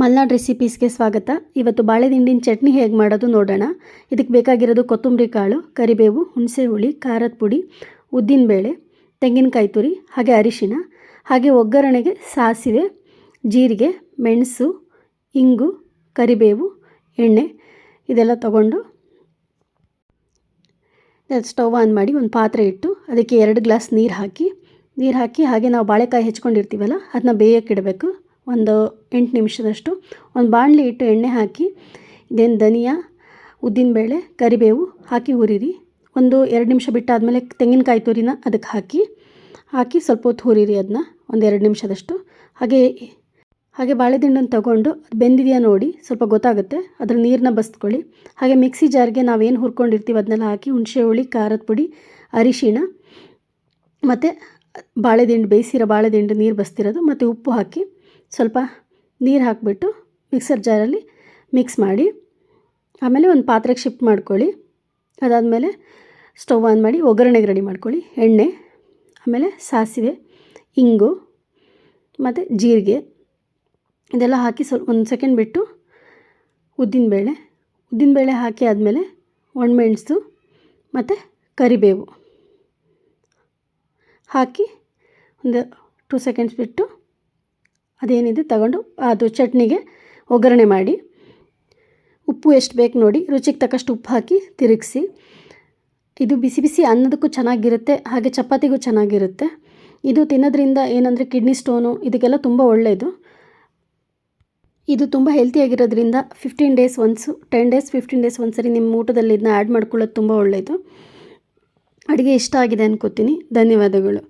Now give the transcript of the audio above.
ಮಲ್ನಾಡ್ ರೆಸಿಪೀಸ್ಗೆ ಸ್ವಾಗತ. ಇವತ್ತು ಬಾಳೆದಿಂಡಿನ ಚಟ್ನಿ ಹೇಗೆ ಮಾಡೋದು ನೋಡೋಣ. ಇದಕ್ಕೆ ಬೇಕಾಗಿರೋದು ಕೊತ್ತಂಬರಿ ಕಾಳು, ಕರಿಬೇವು ಹುಣಸೆ ಹುಳಿ ಖಾರದ ಪುಡಿ, ಉದ್ದಿನಬೇಳೆ, ತೆಂಗಿನಕಾಯಿ ತುರಿ, ಹಾಗೆ ಅರಿಶಿನ ಹಾಗೆ ಒಗ್ಗರಣೆಗೆ ಸಾಸಿವೆ, ಜೀರಿಗೆ, ಮೆಣಸು, ಇಂಗು, ಕರಿಬೇವು, ಎಣ್ಣೆ ಇದೆಲ್ಲ ತಗೊಂಡು ಸ್ಟವ್ ಆನ್ ಮಾಡಿ ಒಂದು ಪಾತ್ರೆ ಇಟ್ಟು ಅದಕ್ಕೆ ಎರಡು ಗ್ಲಾಸ್ ನೀರು ಹಾಕಿ. ನೀರು ಹಾಕಿ ಹಾಗೆ ನಾವು ಬಾಳೆಕಾಯಿ ಹೆಚ್ಕೊಂಡಿರ್ತೀವಲ್ಲ ಅದನ್ನ ಬೇಯಕ್ಕಿಡಬೇಕು ಒಂದು ಎಂಟು ನಿಮಿಷದಷ್ಟು. ಒಂದು ಬಾಣಲಿ ಇಟ್ಟು ಎಣ್ಣೆ ಹಾಕಿ ಇದೇನು ಧನಿಯಾ ಉದ್ದಿನಬೇಳೆ ಕರಿಬೇವು ಹಾಕಿ ಹುರಿರಿ. ಒಂದು ಎರಡು ನಿಮಿಷ ಬಿಟ್ಟಾದಮೇಲೆ ತೆಂಗಿನಕಾಯಿ ತುರಿನ ಅದಕ್ಕೆ ಹಾಕಿ ಹಾಕಿ ಸ್ವಲ್ಪ ಹೊತ್ತು ಹುರಿರಿ ಅದನ್ನ ಒಂದು ಎರಡು ನಿಮಿಷದಷ್ಟು. ಹಾಗೆ ಹಾಗೆ ಬಾಳೆದಿಂಡನ್ನು ತಗೊಂಡು ಅದು ಬೆಂದಿದೆಯಾ ನೋಡಿ ಸ್ವಲ್ಪ ಗೊತ್ತಾಗುತ್ತೆ. ಅದ್ರ ನೀರನ್ನ ಬಸ್ಕೊಳ್ಳಿ. ಹಾಗೆ ಮಿಕ್ಸಿ ಜಾರ್ಗೆ ನಾವೇನು ಹುರ್ಕೊಂಡಿರ್ತೀವಿ ಅದನ್ನೆಲ್ಲ ಹಾಕಿ, ಹುಣಸೆ ಹುಳಿ, ಖಾರದ ಪುಡಿ, ಅರಿಶಿಣ, ಮತ್ತು ಬಾಳೆದಿಂಡು ಬೇಯಿಸಿರೋ ಬಾಳೆದಿಂಡು ನೀರು ಬಸ್ತಿರೋದು, ಮತ್ತು ಉಪ್ಪು ಹಾಕಿ ಸ್ವಲ್ಪ ನೀರು ಹಾಕಿಬಿಟ್ಟು ಮಿಕ್ಸರ್ ಜಾರಲ್ಲಿ ಮಿಕ್ಸ್ ಮಾಡಿ, ಆಮೇಲೆ ಒಂದು ಪಾತ್ರೆಗೆ ಶಿಫ್ಟ್ ಮಾಡ್ಕೊಳ್ಳಿ. ಅದಾದಮೇಲೆ ಸ್ಟವ್ ಆನ್ ಮಾಡಿ, ಒಗ್ಗರಣೆಗೆ ರೆಡಿ ಮಾಡ್ಕೊಳ್ಳಿ. ಎಣ್ಣೆ, ಆಮೇಲೆ ಸಾಸಿವೆ, ಇಂಗು, ಮತ್ತು ಜೀರಿಗೆ, ಇದೆಲ್ಲ ಹಾಕಿ ಸ್ವಲ್ಪ ಒಂದು ಸೆಕೆಂಡ್ ಬಿಟ್ಟು ಉದ್ದಿನಬೇಳೆ ಉದ್ದಿನಬೇಳೆ ಹಾಕಿ ಆದಮೇಲೆ ಒಣಮೆಣಸು ಮತ್ತು ಕರಿಬೇವು ಹಾಕಿ ಒಂದು ಟೂ ಸೆಕೆಂಡ್ಸ್ ಬಿಟ್ಟು ಅದೇನಿದೆ ತಗೊಂಡು ಅದು ಚಟ್ನಿಗೆ ಒಗ್ಗರಣೆ ಮಾಡಿ. ಉಪ್ಪು ಎಷ್ಟು ಬೇಕು ನೋಡಿ, ರುಚಿಗೆ ತಕ್ಕಷ್ಟು ಉಪ್ಪು ಹಾಕಿ ತಿರುಗಿಸಿ. ಇದು ಬಿಸಿ ಬಿಸಿ ಅನ್ನದಕ್ಕೂ ಚೆನ್ನಾಗಿರುತ್ತೆ, ಹಾಗೆ ಚಪಾತಿಗೂ ಚೆನ್ನಾಗಿರುತ್ತೆ. ಇದು ತಿನ್ನೋದ್ರಿಂದ ಏನಂದರೆ ಕಿಡ್ನಿ ಸ್ಟೋನು, ಇದಕ್ಕೆಲ್ಲ ತುಂಬ ಒಳ್ಳೆಯದು ಇದು ತುಂಬ ಹೆಲ್ತಿಯಾಗಿರೋದ್ರಿಂದ fifteen days once ten days fifteen days ಒಂದ್ಸರಿ ನಿಮ್ಮ ಊಟದಲ್ಲಿ ಇದನ್ನ ಆ್ಯಡ್ ಮಾಡ್ಕೊಳ್ಳೋದು ತುಂಬ ಒಳ್ಳೆಯದು ಅಡುಗೆ ಇಷ್ಟ ಆಗಿದೆ ಅನ್ಕೋತೀನಿ. ಧನ್ಯವಾದಗಳು.